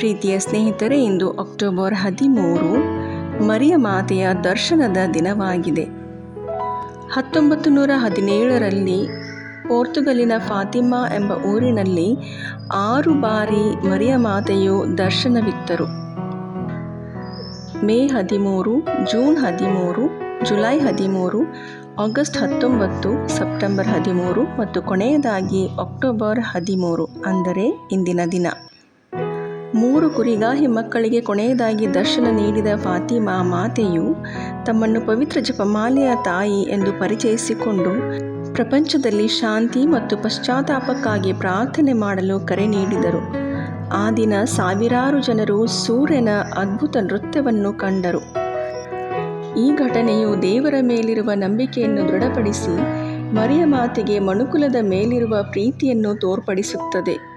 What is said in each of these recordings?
ಪ್ರೀತಿಯ ಸ್ನೇಹಿತರೆ, ಇಂದು ಅಕ್ಟೋಬರ್ ಹದಿಮೂರು, ಮರಿಯ ಮಾತೆಯ ದರ್ಶನದ ದಿನವಾಗಿದೆ. ಹತ್ತೊಂಬತ್ತು ನೂರ ಹದಿನೇಳರಲ್ಲಿ ಪೋರ್ತುಗಲಿನ ಫಾತಿಮಾ ಎಂಬ ಊರಿನಲ್ಲಿ ಆರು ಬಾರಿ ಮರಿಯ ಮಾತೆಯು ದರ್ಶನವಿತ್ತರು. ಮೇ ಹದಿಮೂರು, ಜೂನ್ ಹದಿಮೂರು, ಜುಲೈ ಹದಿಮೂರು, ಆಗಸ್ಟ್ ಹತ್ತೊಂಬತ್ತು, ಸೆಪ್ಟೆಂಬರ್ ಹದಿಮೂರು ಮತ್ತು ಕೊನೆಯದಾಗಿ ಅಕ್ಟೋಬರ್ ಹದಿಮೂರು ಅಂದರೆ ಇಂದಿನ ದಿನ. ಮೂರು ಕುರಿಗಾಹಿ ಮಕ್ಕಳಿಗೆ ಕೊನೆಯದಾಗಿ ದರ್ಶನ ನೀಡಿದ ಫಾತಿಮಾ ಮಾತೆಯು ತಮ್ಮನ್ನು ಪವಿತ್ರ ಜಪಮಾಲೆಯ ತಾಯಿ ಎಂದು ಪರಿಚಯಿಸಿಕೊಂಡು ಪ್ರಪಂಚದಲ್ಲಿ ಶಾಂತಿ ಮತ್ತು ಪಶ್ಚಾತ್ತಾಪಕ್ಕಾಗಿ ಪ್ರಾರ್ಥನೆ ಮಾಡಲು ಕರೆ ನೀಡಿದರು. ಆ ದಿನ ಸಾವಿರಾರು ಜನರು ಸೂರ್ಯನ ಅದ್ಭುತ ನೃತ್ಯವನ್ನು ಕಂಡರು. ಈ ಘಟನೆಯು ದೇವರ ಮೇಲಿರುವ ನಂಬಿಕೆಯನ್ನು ದೃಢಪಡಿಸಿ ಮರಿಯ ಮಾತೆಗೆ ಮನುಕುಲದ ಮೇಲಿರುವ ಪ್ರೀತಿಯನ್ನು ತೋರ್ಪಡಿಸುತ್ತದೆ.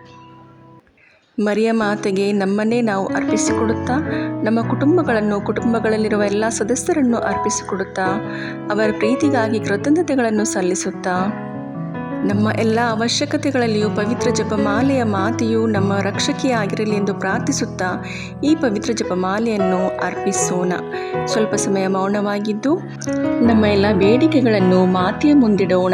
ಮರಿಯ ಮಾತೆಗೆ ನಮ್ಮನ್ನೇ ನಾವು ಅರ್ಪಿಸಿಕೊಡುತ್ತಾ, ನಮ್ಮ ಕುಟುಂಬಗಳನ್ನು, ಕುಟುಂಬಗಳಲ್ಲಿರುವ ಎಲ್ಲ ಸದಸ್ಯರನ್ನು ಅರ್ಪಿಸಿಕೊಡುತ್ತಾ, ಅವರ ಪ್ರೀತಿಗಾಗಿ ಕೃತಜ್ಞತೆಗಳನ್ನು ಸಲ್ಲಿಸುತ್ತಾ. ನಮ್ಮ ಎಲ್ಲ ಅವಶ್ಯಕತೆಗಳಲ್ಲಿಯೂ ಪವಿತ್ರ ಜಪಮಾಲೆಯ ಮಾತೆಯು ನಮ್ಮ ರಕ್ಷಕಿಯಾಗಿರಲಿ ಎಂದು ಪ್ರಾರ್ಥಿಸುತ್ತಾ, ಈ ಪವಿತ್ರ ಜಪಮಾಲೆಯನ್ನು ಅರ್ಪಿಸೋಣ. ಸ್ವಲ್ಪ ಸಮಯ ಮೌನವಾಗಿದ್ದು, ನಮ್ಮ ಎಲ್ಲ ಬೇಡಿಕೆಗಳನ್ನು ಮಾತೆಯ ಮುಂದಿಡೋಣ.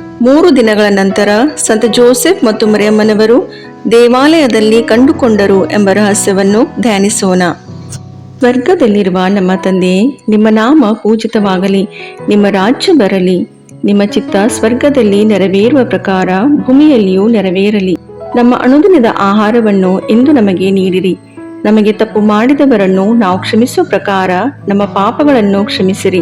ಮೂರು ದಿನಗಳ ನಂತರ ಸಂತ ಜೋಸೆಫ್ ಮತ್ತು ಮರಿಯಮ್ಮನವರು ದೇವಾಲಯದಲ್ಲಿ ಕಂಡುಕೊಂಡರು ಎಂಬ ರಹಸ್ಯವನ್ನು ಧ್ಯಾನಿಸೋಣ. ಸ್ವರ್ಗದಲ್ಲಿರುವ ನಮ್ಮ ತಂದೆ, ನಿಮ್ಮ ನಾಮ ಪೂಜಿತವಾಗಲಿ, ನಿಮ್ಮ ರಾಜ್ಯ ಬರಲಿ, ನಿಮ್ಮ ಚಿತ್ತ ಸ್ವರ್ಗದಲ್ಲಿ ನೆರವೇರುವ ಪ್ರಕಾರ ಭೂಮಿಯಲ್ಲಿಯೂ ನೆರವೇರಲಿ. ನಮ್ಮ ಅನುದಿನದ ಆಹಾರವನ್ನು ಇಂದು ನಮಗೆ ನೀಡಿರಿ. ನಮಗೆ ತಪ್ಪು ಮಾಡಿದವರನ್ನು ನಾವು ಕ್ಷಮಿಸುವ ಪ್ರಕಾರ ನಮ್ಮ ಪಾಪಗಳನ್ನು ಕ್ಷಮಿಸಿರಿ.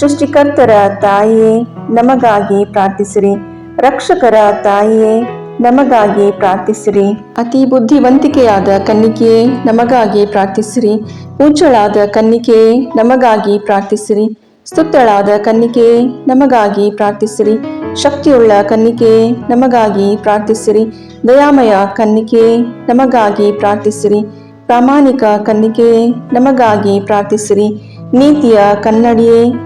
ಸೃಷ್ಟಿಕರ್ತರ ತಾಯಿಯೇ ನಮಗಾಗಿ ಪ್ರಾರ್ಥಿಸಿರಿ. ರಕ್ಷಕರ ತಾಯಿಯೇ ನಮಗಾಗಿ ಪ್ರಾರ್ಥಿಸಿರಿ. ಅತಿ ಬುದ್ಧಿವಂತಿಕೆಯಾದ ಕನ್ನಿಕೆಯೇ, ನಮಗಾಗಿ ಪ್ರಾರ್ಥಿಸಿರಿ. ಉಚ್ಚಳಾದ ಕನ್ನಿಕೆಯೇ, ನಮಗಾಗಿ ಪ್ರಾರ್ಥಿಸಿರಿ. ಸ್ತುತ್ತಳಾದ ಕನ್ನಿಕೆಯೇ, ನಮಗಾಗಿ ಪ್ರಾರ್ಥಿಸಿರಿ. ಶಕ್ತಿಯುಳ್ಳ ಕನ್ನಿಕೆಯೇ, ನಮಗಾಗಿ ಪ್ರಾರ್ಥಿಸಿರಿ. ದಯಾಮಯ ಕನ್ನಿಕೆಯೇ, ನಮಗಾಗಿ ಪ್ರಾರ್ಥಿಸಿರಿ. ಪ್ರಾಮಾಣಿಕ ಕನ್ನಿಕೆಯೇ, ನಮಗಾಗಿ ಪ್ರಾರ್ಥಿಸಿರಿ. ನೀತಿಯ ಕನ್ನಡಿಯೇ